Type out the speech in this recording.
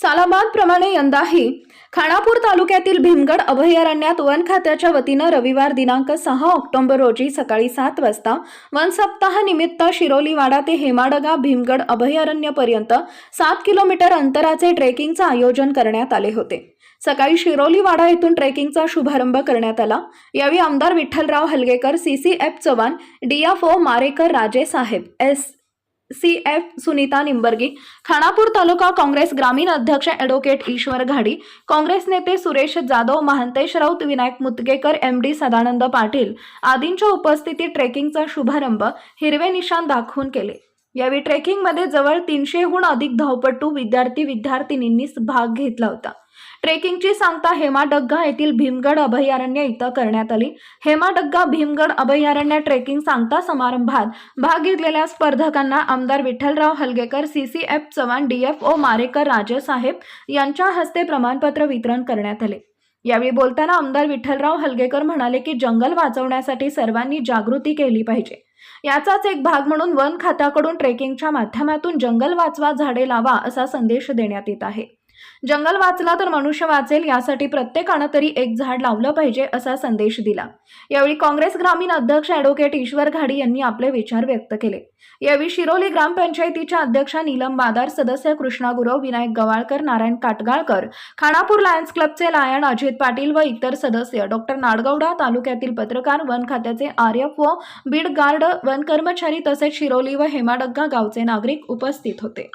सालाबादप्रमाणे यंदाही खानापूर तालुक्यातील भीमगड अभयारण्यात वन खात्याच्या वतीनं रविवार दिनांक सहा ऑक्टोबर रोजी सकाळी सात वाजता वन सप्ताहानिमित्त शिरोलीवाडा ते हेमाडगा भीमगड अभयारण्यापर्यंत सात किलोमीटर अंतराचे ट्रेकिंगचं आयोजन करण्यात आले होते. सकाळी शिरोलीवाडा येथून ट्रेकिंगचा शुभारंभ करण्यात आला. यावेळी आमदार Vitthalrao Halgekar C C F Chavan DFO Marekar Raje साहेब S C F Sunita Nimbargi Khanapur तालुका काँग्रेस ग्रामीण अध्यक्ष ॲडव्होकेट ईश्वर घाडी काँग्रेस नेते सुरेश जाधव महांतेश राऊत विनायक मुतगेकर एम डी सदानंद पाटील आदींच्या उपस्थितीत ट्रेकिंगचा शुभारंभ हिरवे निशाण दाखवून केले. यावेळी ट्रेकिंगमध्ये जवळ तीनशेहून अधिक धावपटू विद्यार्थी विद्यार्थिनींनी भाग घेतला होता. ट्रेकिंगची सांगता हेमाडग्गा येथील भीमगड अभयारण्य इथं करण्यात आली. हेमाडग्गा भीमगड अभयारण्य ट्रेकिंग सांगता समारंभात भाग घेतलेल्या स्पर्धकांना आमदार विठ्ठलराव हलगेकर सी चव्हाण डीएफओ मारेकर राजेसाहेब यांच्या हस्ते प्रमाणपत्र वितरण करण्यात आले. यावेळी बोलताना आमदार विठ्ठलराव हलगेकर म्हणाले की जंगल वाचवण्यासाठी सर्वांनी जागृती केली पाहिजे. याचाच एक भाग म्हणून वन खात्याकडून ट्रेकिंगच्या माध्यमातून जंगल वाचवा झाडे लावा असा संदेश देण्यात येत आहे. जंगल वाचला तर मनुष्य वाचेल यासाठी प्रत्येकानं तरी एक झाड लावलं पाहिजे असा संदेश दिला. यावेळी काँग्रेस ग्रामीण अध्यक्ष ॲडव्होकेट ईश्वर घाडी यांनी आपले विचार व्यक्त केले. यावेळी शिरोली ग्रामपंचायतीच्या अध्यक्षा नीलम बादार सदस्य कृष्णा गुरव विनायक गवाळकर नारायण काटगाळकर खानापूर लायन्स क्लबचे लायन अजित पाटील व इतर सदस्य डॉक्टर नाडगौडा तालुक्यातील पत्रकार वन खात्याचे आर्यफ व बीड गार्ड वन कर्मचारी तसेच शिरोली व हेमाडग्गा गावचे नागरिक उपस्थित होते.